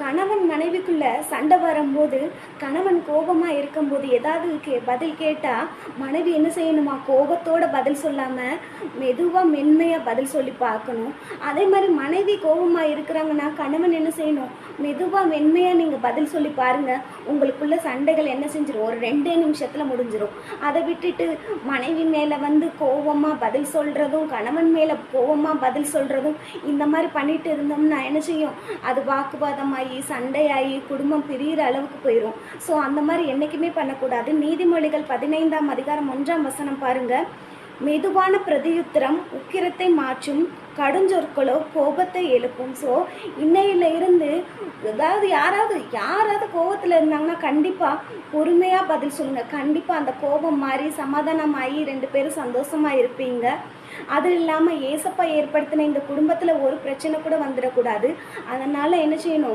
கணவன் மனைவிக்குள்ள சண்டை வரும்போது கணவன் கோபமா இருக்கும்போது ஏதாவது கே பதில் கேட்டா மனைவி என்ன செய்யணுமா? கோபத்தோட பதில் சொல்லாம மெதுவா மென்மையா பதில் சொல்லி பார்க்கணும். அதே மாதிரி மனைவி கோபமா இருக்கிறாங்கன்னா கணவன் என்ன செய்யணும்? மெதுவா மென்மையா நீங்க பதில் சொல்லி பாருங்க. உங்களுக்குள்ள சண்டைகள் என்ன செஞ்சிடும் ஒரு ரெண்டே நிமிஷத்துல முடிஞ்சிடும் அதை விட்டுட்டு மனைவி மேல வந்து கோபமா பதில் சொல்றதும் கணவன் மேல கோபமா பதில் சொல்றதும் இந்த மாதிரி பண்ணிட்டு இருந்தோம்னா என்ன செய்யும்? அது வாக்குவாதமாகி சண்டையாகி குடும்பம் பிரியிற அளவுக்கு போயிடும் ஸோ அந்த மாதிரி என்றைக்குமே பண்ணக்கூடாது. நீதிமொழிகள் பதினைந்தாம் அதிகாரம் ஒன்றாம் வசனம் பாருங்க. மெதுவான பிரதியுத்திரம் உக்கிரத்தை மாற்றும் கடுஞ்சொற்களோ கோபத்தை எழுப்பும். ஸோ இன்னையில இருந்து ஏதாவது யாராவது யாராவது கோபத்தில் இருந்தாங்கன்னா கண்டிப்பாக பொறுமையாக பதில் சொல்லுங்க. கண்டிப்பாக அந்த கோபம் மாறி சமாதானமாகி ரெண்டு பேரும் சந்தோஷமா இருப்பீங்க. அது இல்லாமல் ஏசப்பா ஏற்படுத்தின இந்த குடும்பத்தில் ஒரு பிரச்சனை கூட வந்துடக்கூடாது. அதனால் என்ன செய்யணும்?